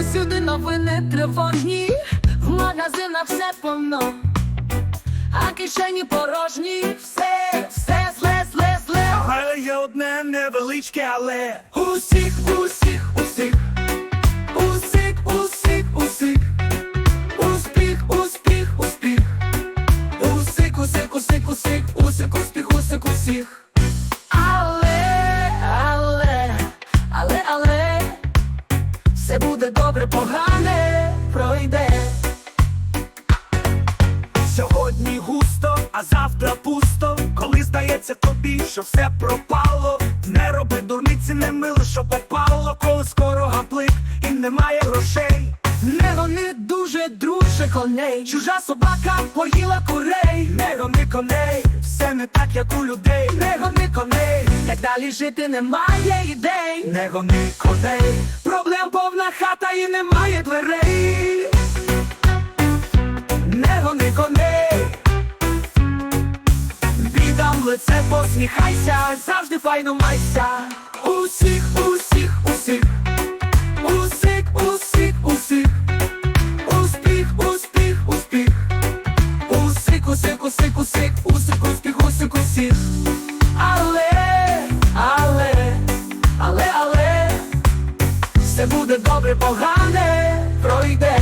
Сюди новини тривожні, в магазинах все повно, а кишені порожні, все, все зле, зле, зле. Але є одне невеличке, але. Усіх, усіх, усіх, все буде добре, погане пройде. Сьогодні густо, а завтра пусто. Коли здається тобі, що все пропало. Не роби дурниці, не мило, що попало, коли скоро гаплик і немає грошей. Не вони дуже друже коней. Чужа собака поїла курей, не гони коней, все не так, як у людей, не гони коней, Як далі жити немає ідей. не гони коней, хата немає дверей. Не гони коней, бідам лице посміхайся, завжди файно майся. Усіх, буде добре, погане пройде.